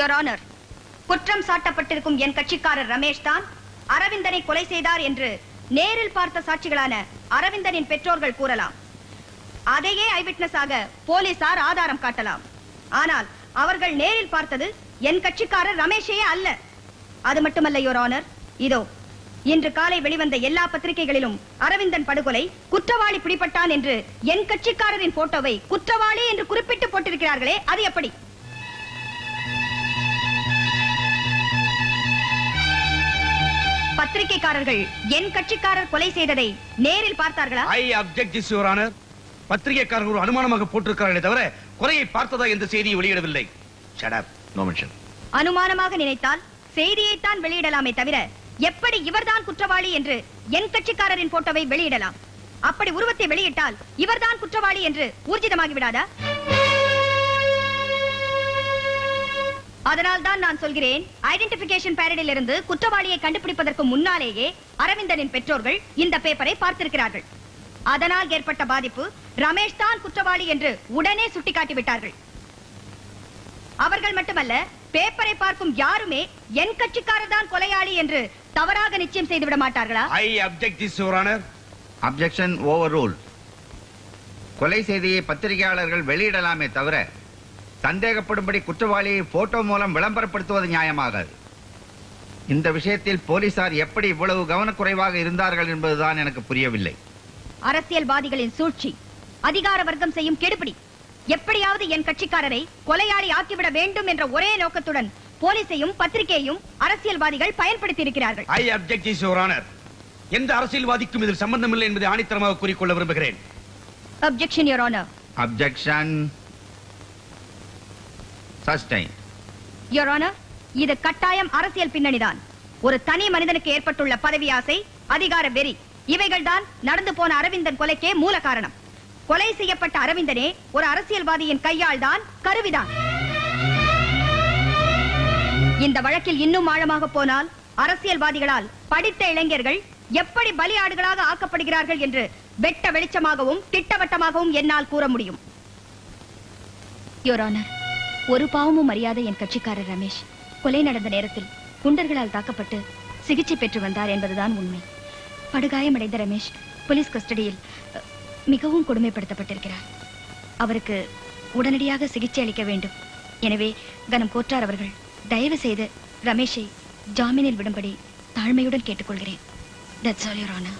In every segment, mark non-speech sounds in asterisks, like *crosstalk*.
Your honour குற்றம் சாட்டப்பட்டிருக்கும் என் கட்சிக்காரர் ரமேஷ் தான் அரவிந்தனை கொலை செய்தார் என்று நேரில் பார்த்த சாட்சிகளான அரவிந்தனின் பெற்றோர்கள் கூறலாம். அதையே ஐவிட்னஸ் ஆக போலீசார் ஆதாரம் காட்டலாம். ஆனால் அவர்கள் நேரில் பார்த்தது என் கட்சிக்காரர் ரமேஷையே அல்ல. அது மட்டுமல்ல யோர் ஆனர் இதோ இன்று காலை வெளிவந்த எல்லா பத்திரிகைகளிலும் அரவிந்தன் படுகொலை குற்றவாளி பிடிபட்டான் என்று என் கட்சிக்காரரின் போட்டோவை குற்றவாளி என்று குறிப்பிட்டு போட்டிருக்கிறார்களே அது எப்படி? பத்திரிகைக்காரர்கள் என் கட்சிக்காரர் கொலை செய்ததை நேரில் பார்த்தார்களா? I object this your honour பத்திரிகைக்காரர்கள் ஒரு அனுமானமாக போட்டிருக்கிறார்களே தவிர கொலையை பார்த்ததா என்ற செய்தியை வெளியிடவில்லை. ஷட் அப் நோ மென்ஷன் அனுமானமாக நினைத்தால் செய்தியைத்தான் வெளியிடலாமே தவிர எப்படி இவர்தான் குற்றவாளி என்று என் கட்சிக்காரரின் போட்டோவை வெளியிடலாம்? அப்படி உருவத்தை வெளியிட்டால் இவர்தான் குற்றவாளி என்று ஊர்ஜிதமாகி விடாதா அதனால் தான் நான் சொல்கிறேன் ஐடென்டிபிகேஷன் பேரடில் இருந்து குற்றவாளியை கண்டுபிடிப்பதற்கு முன்னாலேயே அரவிந்தனின் பெற்றோர்கள் இந்த பேப்பரை பார்த்திருக்கிறார்கள். அதனால் ஏற்பட்ட பாதிப்பு ரமேஷ் தான் குற்றவாளி என்று உடனே சுட்டிக்காட்டி விட்டார்கள் அவர்கள் மட்டுமல்ல பேப்பரை பார்க்கும் யாருமே என் கட்சிக்காரர் தான் கொலையாளி என்று தவறாக நிச்சயம் செய்து விட மாட்டார்களா? I object this your honour objection over rule கொலை செய்தியை பத்திரிகையாளர்கள் வெளியிடலாமே தவிர சந்தேகப்படும்படி குற்றவாளியை போட்டோ மூலம் விளம்பரப்படுத்துவது நியாயமாகாது. இந்த விஷயத்தில் போலீசார் எப்படி இவ்வளவு கவனக்குறைவாக இருந்தார்கள் என்பதுதான் எனக்கு புரியவில்லை. அரசியல்வாதிகளின் சூழ்ச்சி அதிகார வர்க்கம் செய்யும் கெடுபிடி. எப்படியாவது என் கட்சிக்காரரை கொலையாளி ஆக்கிவிட வேண்டும் என்ற ஒரே நோக்கத்துடன் போலீசையும் பத்திரிகையையும் அரசியல்வாதிகள் பயன்படுத்தி இருக்கிறார்கள் ஐ யுவர் ஆனர் எந்த அரசியல்வாதிக்கும் இதில் சம்பந்தமில்லை என்பதை ஆணித்தரமாக கூறிக்கொள்ள விரும்புகிறேன். Objection your honour objection sustain your honour இது கட்டாயம் அரசியல் பின்னணிதான். ஒரு தனி மனிதனுக்கு ஏற்பட்டுள்ள பதவி ஆசை அதிகார வெறி இவைகள்தான் நடந்து போன அரவிந்தன் கொலைக்கே மூல காரணம். கொலை செய்யப்பட்ட அரவிந்தனே ஒரு அரசியல்வாதியின் கையால் தான் கருவிதான். இந்த வழக்கில் இன்னும் ஆழமாக போனால் அரசியல்வாதிகளால் படித்த இளைஞர்கள் எப்படி பலியாடுகளாக ஆக்கப்படுகிறார்கள் என்று வெட்ட வெளிச்சமாகவும் திட்டவட்டமாகவும் என்னால் கூற முடியும். யோர் ஆனர் ஒரு பாவமும் அறியாத என் கட்சிக்காரர் ரமேஷ். கொலை நடந்த நேரத்தில் குண்டர்களால் தாக்கப்பட்டு சிகிச்சை பெற்று வந்தார் என்பதுதான் உண்மை. படுகாயமடைந்த ரமேஷ் போலீஸ் கஸ்டடியில் மிகவும் கொடுமைப்படுத்தப்பட்டிருக்கிறார். அவருக்கு உடனடியாக சிகிச்சை அளிக்க வேண்டும். எனவே கனம் கோற்றார் அவர்கள் தயவு செய்து ரமேஷை ஜாமீனில் விடும்படி தாழ்மையுடன் கேட்டுக்கொள்கிறேன். தட்ஸ் ஆல் யூர் ஆனர்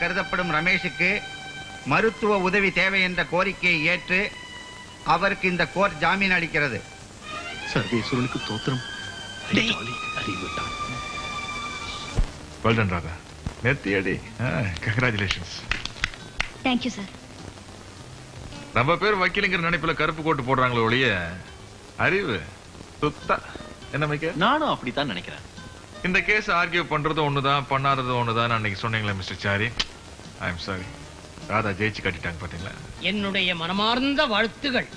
கருதப்படும் ரமேஷுக்கு மருத்துவ உதவி தேவை என்ற கோரிக்கையை ஏற்று அவருக்கு இந்த கோர்ட் ஜாமீன் அளிக்கிறது. சர்வேஸ்வரனுக்கு தோத்திரம். அறிவிட்டான் வெல் டன் ராதா நெத்தியடி கங்க்ராச்சுலேஷன்ஸ் தேங்க்யூ சார் நம்ம பேர் வக்கீலுங்கிற நினைப்புல கருப்பு கோட்டு போடுறாங்களே ஒழிய அறிவு சுத்தா என்ன மைக்க நானும் அப்படித்தான் நினைக்கிறேன். இந்த கேஸ் ஆர்கியூ பண்றது ஒண்ணுதான் பண்ணாதது ஒண்ணுதான் அன்னைக்கு சொன்னீங்களே mister sorry. I am sorry Radha ஜெயிச்சு கட்டிட்டாங்க பாத்தீங்களா? என்னுடைய மனமார்ந்த வாழ்த்துகள்.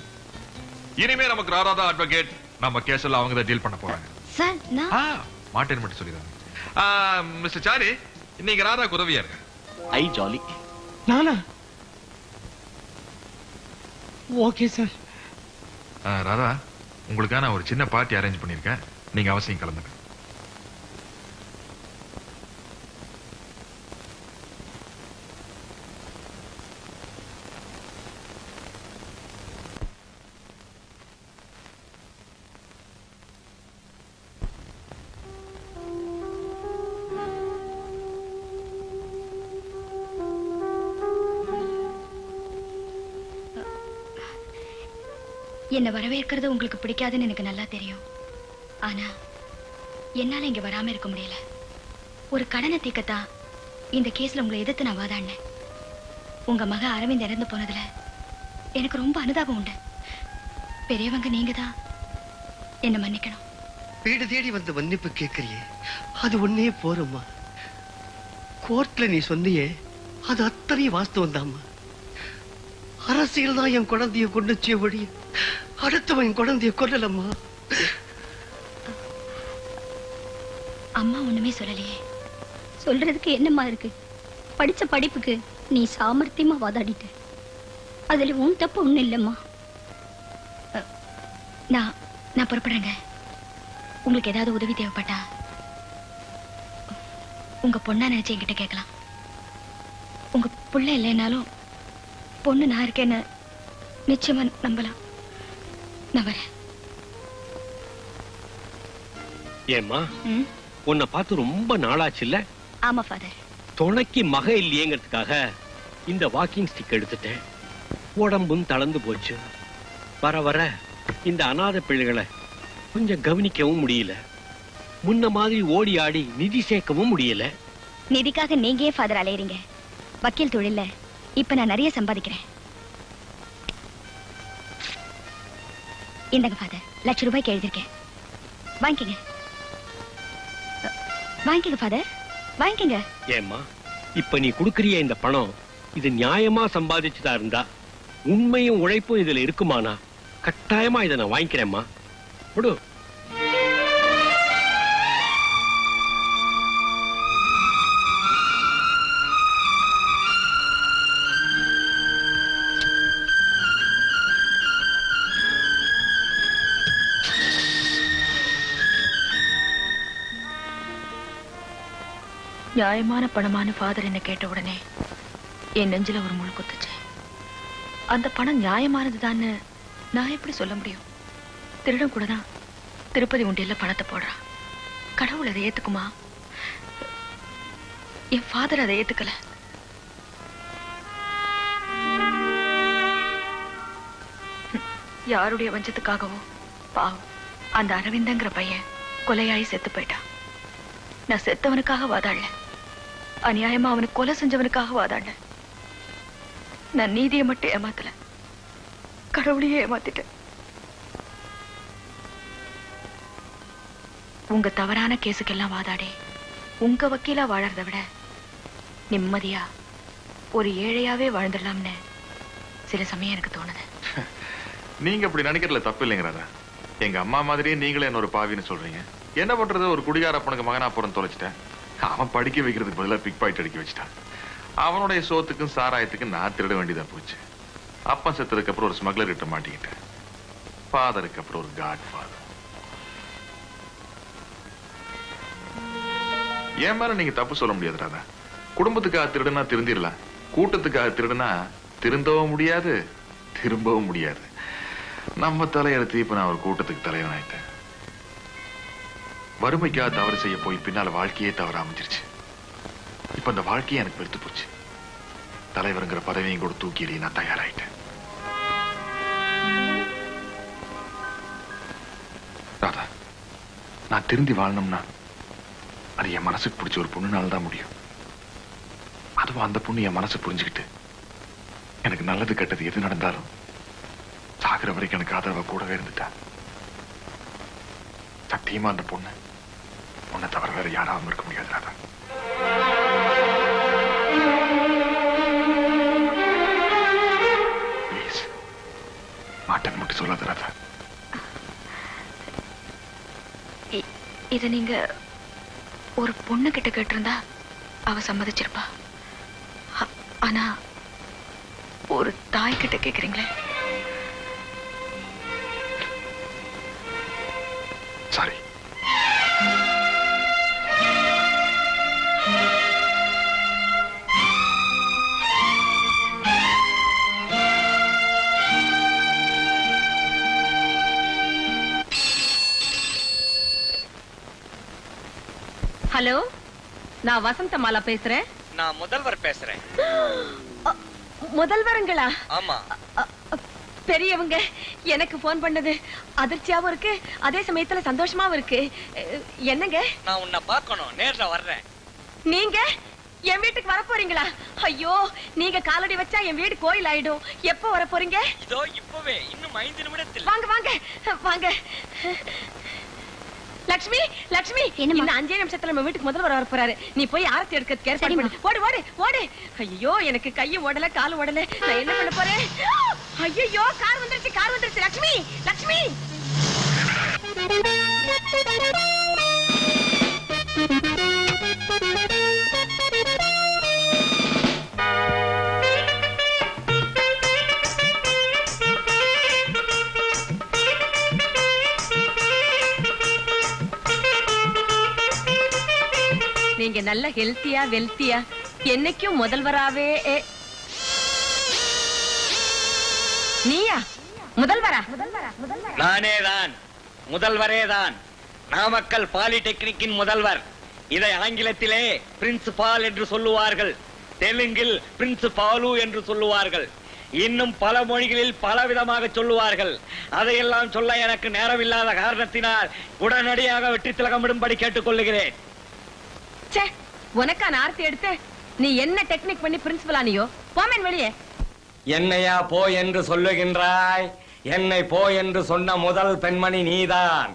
இனிமே நமக்கு ராதா தான் அட்வொகேட் நம்ம கேஸ் எல்லாம் அவங்க தான் டீல் பண்ண போறாங்க. சார் நான் ஆ மாட்டேன்னு மட்டும் சொல்லிடுறாங்க மிஸ்டர் சாரி இன்னைக்கு ராதாக்கு உதவியா இருங்க. I jolly. நானா? Okay sir. ஆ, ராதா உங்களுக்காக நான் ஒரு சின்ன பார்ட்டி அரேஞ்ச் பண்ணியிருக்கேன். நீங்க அவசியம் கலந்துங்க என்ன வரவேற்கிறது உங்களுக்கு பிடிக்காதுன்னு எனக்கு நல்லா தெரியும். ஆனா என்னால இங்க வராம இருக்க முடியல. ஒரு கடனை தீக்கத்தான் இந்த கேஸ்ல உங்களை எதிர்த்து நான் வாதாடினேன். உங்க மக அரவிந்த் இறந்து போனதுல எனக்கு ரொம்ப அனுதாபம் உண்டு. பெரியவங்க நீங்க தான் என்ன மன்னிக்கணும். வீடு தேடி வந்து மன்னிப்பு கேட்கறியே. அது ஒன்னே போறம்மா கோர்ட்ல நீ சொன்னியே அது அத்தனையும் வாஸ்தவம் தாம்மா. அரசியல் தான் என் குழந்தைய குன்னச்சிய முடியும் அடுத்தவன் குழந்தைய கொல்லலம்மா. அம்மா ஒண்ணுமே சொல்லலையே. சொல்றதுக்கு என்னம்மா இருக்கு? படிச்ச படிப்புக்கு நீ சாமர்த்தியமா வாதாடிட்ட. அதுல உன் தப்பு ஒண்ணும் இல்லம்மா. நான் நான் புறப்படுறேங்க. உங்களுக்கு ஏதாவது உதவி தேவைப்பட்டா உங்க பொண்ணா நினைச்சு என்கிட்ட கேட்கலாம். உங்க புள்ள இல்லைனாலும் பொண்ணு நான் இருக்கேன்னு நிச்சயமா நம்பலாம். நான் வரேன். ஏம்மா? உன்னை பார்த்து ரொம்ப நாளாச்சு இல்ல ஆமா ஃபாதர் துணைக்கு மக இல்லையேங்கிறதுக்காக இந்த வாக்கிங் ஸ்டிக் எடுத்துட்டேன். உடம்பும் தளர்ந்து போச்சு. வர வர இந்த அனாதை பிள்ளைகளை கொஞ்சம் கவனிக்கவும் முடியல. முன்ன மாதிரி ஓடி ஆடி நிதி சேர்க்கவும் முடியல. நிதிக்காக நீங்க ஏன் ஃபாதர் அலையறீங்க? வக்கீல் தொழில்ல. இப்ப நான் நிறைய சம்பாதிக்கிறேன். இந்தங்க ஃபாதர் லட்ச ரூபாய்க்கு எழுதியிருக்கேன். வாங்கிக்கங்க. வாங்கிக்கங்க ஃபாதர் வாங்கிக்கங்க. ஏம்மா இப்ப நீ குடுக்கறிய இந்த பணம் இது நியாயமா சம்பாதிச்சுதா இருந்தா உண்மையும் உழைப்பும் இதுல இருக்குமானா? கட்டாயமா இதை நான் வாங்கிக்கிறேம்மா. விடு. நியாயமான பணமான ஃபாதர் என்ன கேட்ட உடனே என் நெஞ்சில ஒரு முள் குத்துச்சு. அந்த பணம் நியாயமானதுதான்னு நான் எப்படி சொல்ல முடியும்? திருடன் கூட தான் திருப்பதி உண்டியல்ல பணத்தை போடுறான் கடவுள் அதை ஏத்துக்குமா? என் ஃபாதர் அதை ஏத்துக்கல. யாருடைய வஞ்சத்துக்காகவோ? பாவம். அந்த அரவிந்தங்கிற பையன் கொலையாயி செத்து போயிட்டான் நான் செத்தவனுக்காக வாதாடல. அநியாயமா அவனுக்கு கொலை செஞ்சவனுக்காக வாதாண்ட நான் நீதியை மட்டும் ஏமாத்தல. கடவுளையே ஏமாத்திட்டேன். உங்க தவறான கேஸுக்கெல்லாம் வாதாடி உங்க வக்கீலா வாழறத விட நிம்மதியா ஒரு ஏழையாவே வாழ்ந்துடலாம்னு சில சமயம் எனக்கு தோணுது. *laughs* நீங்க அப்படி நினைக்கிறதுல தப்பு இல்லைங்கிறதா எங்க அம்மா மாதிரியே நீங்களே என்ன ஒரு பாவின்னு சொல்றீங்க. என்ன பண்றது? ஒரு குடிகார பொண்ணுக்கு மகனா புறம் தொலைச்சிட்டேன். அவன் படிக்க வைக்கிறதுக்கு பதிலாக பிக் பாயிண்ட் அடிக்க வச்சுட்டான். அவனுடைய சோத்துக்கும் சாராயத்துக்கும் நான் திருட வேண்டியதா போச்சு. அப்பா செத்ததுக்கு அப்புறம் ஒரு ஸ்மக்லர் கிட்ட மாட்டிக்கிட்டேன். ஃபாதருக்கு அப்புறம் ஒரு காட் ஃபாதர் என் மேல நீங்க தப்பு சொல்ல முடியாது ராதா. குடும்பத்துக்காக திருடுனா திருந்திடலாம் கூட்டத்துக்காக திருடுனா திருந்தவும் முடியாது திரும்பவும் முடியாது. நம்ம தலையெழுத்து இப்ப நான் ஒரு கூட்டத்துக்கு தலைவன் ஆயிட்டேன் வறுமைக்காக தவறு செய்ய போய் பின்னால வாழ்க்கையே தவற அமைஞ்சிருச்சு. இப்ப அந்த வாழ்க்கையே எனக்கு வெறுத்து போச்சு. தலைவருங்கிற பதவியும் கூட தூக்கி எறிய நான் தயாராயிட்டேன். ராதா நான் திருந்தி வாழணும்னா அது என் மனசுக்கு பிடிச்ச ஒரு பொண்ணுனால தான் முடியும். அதுவும் அந்த பொண்ணு என் மனசு புரிஞ்சுக்கிட்டு எனக்கு நல்லது கெட்டது எது நடந்தாலும் சாகிற வரைக்கும் எனக்கு ஆதரவை கூடவே இருந்துட்டா. சத்தியமா அந்த பொண்ணு உன்னை தவிர வேறு யாராவது இருக்க முடியாது ராதா. ப்ளீஸ். மாட்டேன்னு மட்டும் சொல்லாத ராதா. இத நீங்க ஒரு பொண்ணு கிட்ட கேட்டிருந்தா அவ சம்மதிச்சிருப்பா. ஆனா ஒரு தாய் கிட்ட கேக்குறீங்களே? ஹலோ நான் வசந்த மாலா பேசுறேன்? நான் முதல்வர் பேசுறேன். முதல்வருங்களா? ஆமா. பெரியவங்க எனக்கு போன் பண்ணது. அதிர்ச்சியாவும் இருக்கு அதே சமயத்துல சந்தோஷமாவும் இருக்கு. என்னங்க? நான் உன்னை பார்க்கணும் நேர்ல வர்றேன். நீங்க? என் வீட்டுக்கு வர போறீங்களா? ஐயோ நீங்க காலடி வச்சா என் வீடு கோயில் ஆயிடும் எப்போ வர போறீங்க? இதோ இப்பவே இன்னும் ஐந்து நிமிடத்தில். வாங்க வாங்க வாங்க. லக்ஷ்மி லக்ஷ்மி? இன்னும் அஞ்சே நிமிஷத்துல நம்ம வீட்டுக்கு முதல்வர் வர போறாரு. நீ போய் ஆரத்தி எடுக்கிறதுக்கு ஏற்பாடு. பண்ணு ஓடு ஓடு ஓடு. ஐயோ எனக்கு கையும் ஓடல காலும் ஓடல. நான் என்ன பண்ண போறேன்? ஐயோ கார் வந்துருச்சு கார் வந்துருச்சு. லக்ஷ்மி லக்ஷ்மி. நல்ல ஹெல்த்தியா வெல்த்தியா என்னைக்கும் முதல்வராவே நீயா? முதல்வரா? நானே தான் முதல்வரே தான் நாமக்கல் பாலிடெக்னிக்கின் முதல்வர். இதை ஆங்கிலத்திலே பிரின்சிபால் என்று சொல்லுவார்கள். தெலுங்கில் பிரின்சிபாலு என்று சொல்லுவார்கள். இன்னும் பல மொழிகளில் பல விதமாக சொல்லுவார்கள். அதையெல்லாம் சொல்ல எனக்கு நேரமில்லாத காரணத்தினால் உடனடியாக வெற்றி திலகமிடும்படி கேட்டுக்கொள்ளுகிறேன். ச்சே உனக்கா நார்த்தி எடுத்து நீ என்ன டெக்னிக் பண்ணி பிரின்சிபல் ஆனியோ போமேன் வெளியே. என்னையா போ என்று சொல்லுகின்றாய் என்னை போ என்று சொன்ன முதல் பெண்மணி நீதான்.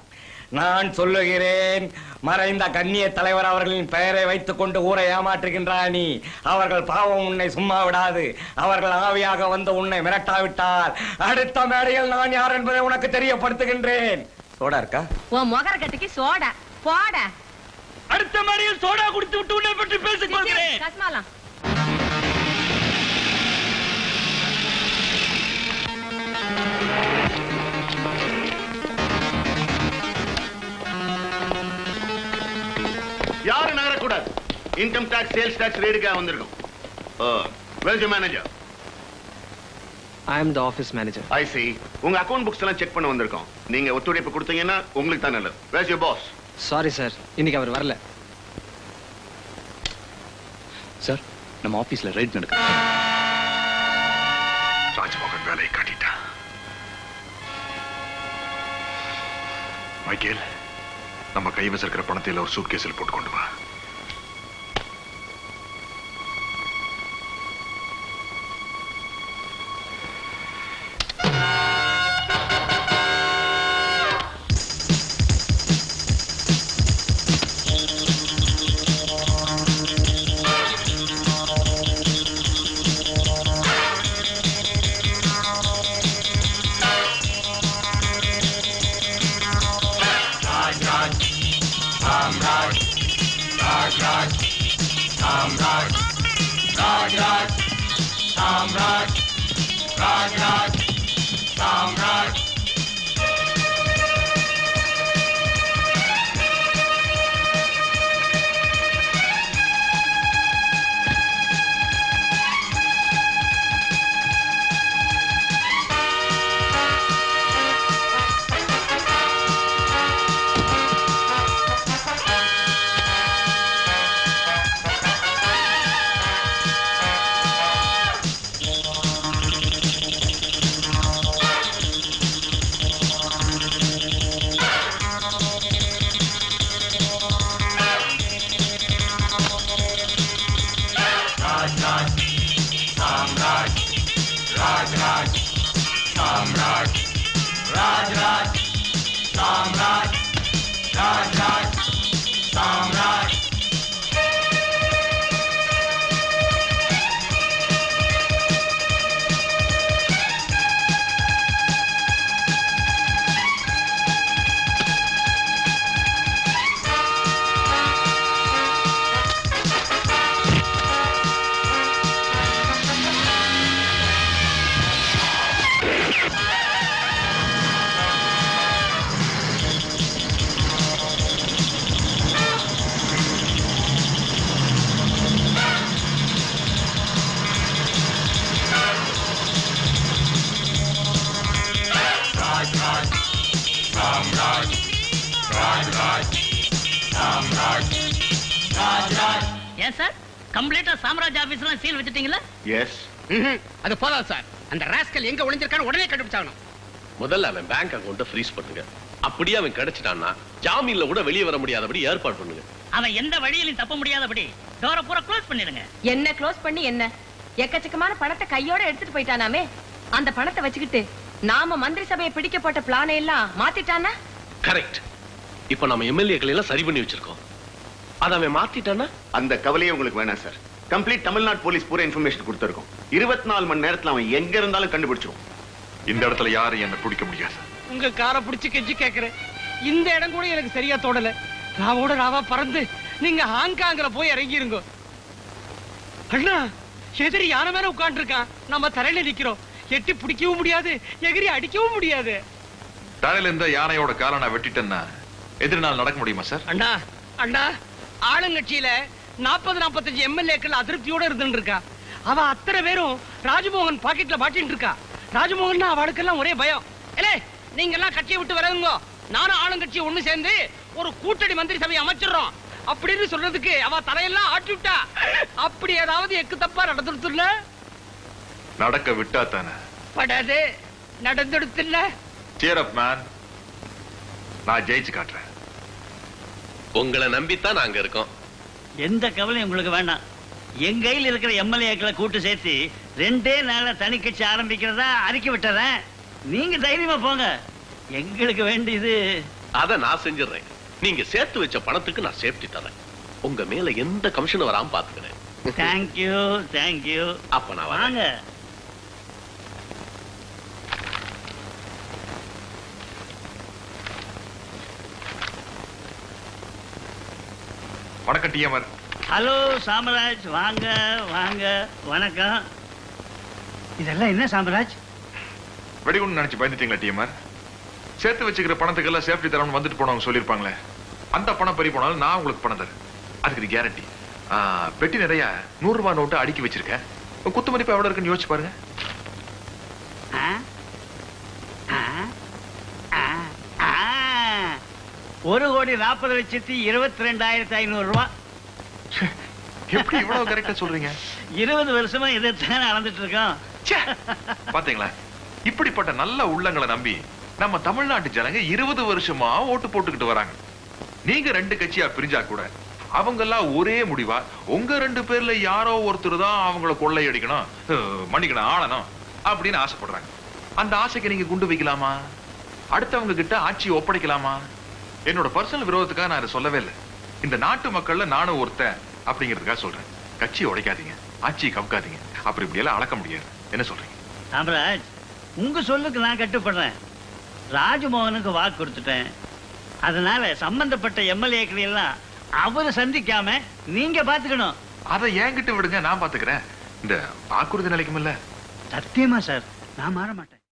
நான் சொல்லுகிறேன் மறைந்த கண்ணிய தலைவர் அவர்களின் பெயரை வைத்துக் கொண்டு ஊரை ஏமாற்றுகின்றாய் நீ. அவர்கள் பாவம் உன்னை சும்மா விடாது. அவர்கள் ஆவியாக வந்து உன்னை மிரட்டாவிட்டால் அடுத்த மேடையில் நான் யார் என்பதை உனக்கு தெரியப்படுத்துகின்றேன். சோடா இருக்கா? உன் முகர கட்டிக்கு சோடா போடா. அடுத்த மேடையில் சோடா குடித்து விட்டு உன்னை பற்றி பேசிக் கொள்கிறேன். கஸ்மாலாம் யாரும் நகரக்கூடாது. இன்கம் டாக்ஸ் சேல்ஸ் டாக்ஸ் ரேடுக்காக வந்திருக்கோம். Velji manager I am the office manager I see உங்க அக்கவுண்ட் புக்ஸ் எல்லாம் செக் பண்ண வந்திருக்கோம். நீங்க ஒத்துழைப்பு கொடுத்தீங்கன்னா உங்களுக்கு தான் நல்லது. Where's you boss sorry sir இன்னைக்கு அவர் வரல. சார் நம்ம ஆபீஸ்ல ரைட் நடக்கு ராஜ்மோகன் வேலையை காட்டிட்டான். மைக்கேல் நம்ம கைவசம் இருக்கிற பணத்தை ஒரு சூட் கேஸில் போட்டு கொண்டு வா. राज राज। राम राज। राज राज। சீல் வச்சிட்டீங்களா எஸ் அது போதாது சார். அந்த ராஸ்கல் எங்க ஒளிஞ்சிருக்கான்னு உடனே கண்டுபிடிச்சாகணும். முதல்ல அவன் பேங்க் அக்கவுண்ட்டை ஃப்ரீஸ் பண்ணுங்க. அப்படியே அவன் கிடைச்சிட்டான்னா ஜாமீன்ல கூட வெளியே வர முடியாதபடி ஏற்பாடு பண்ணுங்க. அவன் எந்த வழியிலும் தப்ப முடியாதபடி டோரை பூரா க்ளோஸ் பண்ணிடுங்க. என்ன க்ளோஸ் பண்ணி என்ன? எக்கச்சக்கமான பணத்தை கையோட எடுத்துட்டு போயிட்டானாமே. அந்த பணத்தை வச்சுக்கிட்டு நாம மந்திரி சபையை பிடிக்க போட்ட பிளானை எல்லாம் மாத்திட்டானா? கரெக்ட் இப்போ நம்ம எம்எல்ஏக்களை எல்லாம் சரி பண்ணி வச்சிருக்கோம். அதை அவன் மாத்திட்டான்னா அந்த கவலையே உங்களுக்கு வேணாம் சார். கம்ப்ளீட் தமிழ்நாடு போலீஸ் பூரா இன்ஃபர்மேஷன் கொடுத்துருக்கோம். இருபத்தி நாலு மணி நேரத்துல அவன் எங்க இருந்தாலும் கண்டுபிடிச்சிருவோம் இந்த இடத்துல யாரும் என்ன பிடிக்க முடியாது உங்க காரை பிடிச்சு கெஞ்சி கேக்குறேன். இந்த இடம் கூட எனக்கு சரியா தோடல ராவோட ராவா பறந்து நீங்க ஹாங்காங்ல போய் இறங்கிருங்க. அண்ணா எதிரி யானை மேல உட்கார்ந்து இருக்கான் நம்ம தரையில நிக்கிறோம். எட்டி பிடிக்கவும் முடியாது எகிரி அடிக்கவும் முடியாது. தரையில இருந்த யானையோட காலை நான் வெட்டிட்டேன்னா எதிரி நாள் நடக்க முடியுமா சார்? அண்ணா அண்ணா ஆளுங்கட்சியில நாற்பது நாற்பத்தஞ்சு எம்எல்ஏக்கள் அதிருப்தியோட இருந்துட்டு இருக்கா. அவ அத்தனை பேரும் ராஜமோகன் பாக்கெட்ல மாட்டின்னு இருக்கா. ராஜமோகன் அவளுக்கெல்லாம் ஒரே பயம். ஏலே நீங்க எல்லாம் கட்சியை விட்டு வரதுங்க நானும் ஆளுங்கட்சி ஒண்ணு சேர்ந்து ஒரு கூட்டணி மந்திரி சபையை அமைச்சிடுறோம். அப்படின்னு சொல்றதுக்கு அவ தலையெல்லாம் ஆட்டி விட்டா. அப்படி ஏதாவது எக்கு தப்பா நடந்துருத்துல நடக்க விட்டா தானே? படாது நடந்துடுத்துல நான் ஜெயிச்சு காட்டுறேன். உங்களை நம்பித்தான் நாங்க இருக்கோம். எந்த கவலையும் உங்களுக்கு வேண்டாம். என் கையில் இருக்கிற எம்எல்ஏக்களை கூட்டு சேர்த்து ரெண்டே நாள்ல தனி கட்சி ஆரம்பிக்கிறதா அறிக்கை விட்டுறேன். நீங்க தைரியமா போங்க. எங்களுக்கு வேண்டியது அத நான் செஞ்சிடுறேன். நீங்க சேர்த்து வச்ச பணத்துக்கு நான் சேஃப்டி தரேன் உங்க மேல எந்த கமிஷன் வராம பாத்துக்கிறேன் தேங்க்யூ தேங்க்யூ அப்ப நான் வாங்க. வணக்கம் டிஎம்ஆர் ஹலோ சாமராஜ். வாங்க வாங்க. வணக்கம். இதெல்லாம் என்ன சாமராஜ்? வெடிகுண்டு நினைச்சு பயந்துட்டீங்களா டிஎம்ஆர் சேர்த்து வச்சுக்கிற பணத்துக்கெல்லாம் சேஃப்டி தரம்னு வந்துட்டு போனவங்க சொல்லியிருப்பாங்களே. அந்த பணம் பறி போனாலும் நான் உங்களுக்கு பணம் தரேன். அதுக்கு கேரண்டி பெட்டி நிறைய நூறு ரூபாய் நோட்டு அடுக்கி வச்சிருக்கேன். குத்து மதிப்பு எவ்வளவு இருக்குன்னு யோசிச்சு பாருங்க ஆ? ஆ? ஆ? ஆ. ஒரு கோடி நாற்பது லட்சத்தி இருபத்தி ரெண்டாயிரத்தி ஐநூறு ரூபாய் எப்படி இவ்வளவு கரெக்டா சொல்றீங்க? இருபது வருஷமா இதைத்தான் அளந்துட்டு இருக்கோம்! பாத்தீங்களா? இப்படிப்பட்ட நல்ல உள்ளங்களை நம்பி நம்ம தமிழ்நாட்டு ஜனங்க இருபது வருஷமா ஓட்டு போட்டுக்கிட்டு வராங்க. நீங்க ரெண்டு கட்சியா பிரிஞ்சா கூட அவங்க எல்லாம் ஒரே முடிவா? உங்க ரெண்டு பேர்ல யாரோ ஒருத்தர் தான் அவங்கள கொள்ளையடிக்கணும் மன்னிக்கணும் ஆளணும் அப்படின்னு ஆசைப்படுறாங்க. அந்த ஆசைக்கு நீங்க குண்டு வைக்கலாமா? அடுத்தவங்க கிட்ட ஆட்சி ஒப்படைக்கலாமா? என்னோட பர்சனல் விரோதத்துக்காக நான் இதை சொல்லவே இல்லை. இந்த நாட்டு மக்கள்ல நானும் ஒருத்தன் அப்படிங்கிறதுக்காக சொல்றேன். கட்சியை உடைக்காதீங்க. ஆட்சியை கவுக்காதீங்க. அப்படி இப்படி எல்லாம் அளக்க முடியாது. என்ன சொல்றீங்க? சாம்ராஜ் உங்க சொல்லுக்கு நான் கட்டுப்படுறேன். ராஜமோகனுக்கு வாக்கு கொடுத்துட்டேன். அதனால சம்பந்தப்பட்ட எம்எல்ஏக்கள் எல்லாம் அவரு சந்திக்காம நீங்க பாத்துக்கணும். அதை என்கிட்ட விடுங்க நான் பாத்துக்கிறேன். இந்த வாக்குறுதி நிலைக்குமில்ல. சத்தியமா சார் நான் மாற மாட்டேன்.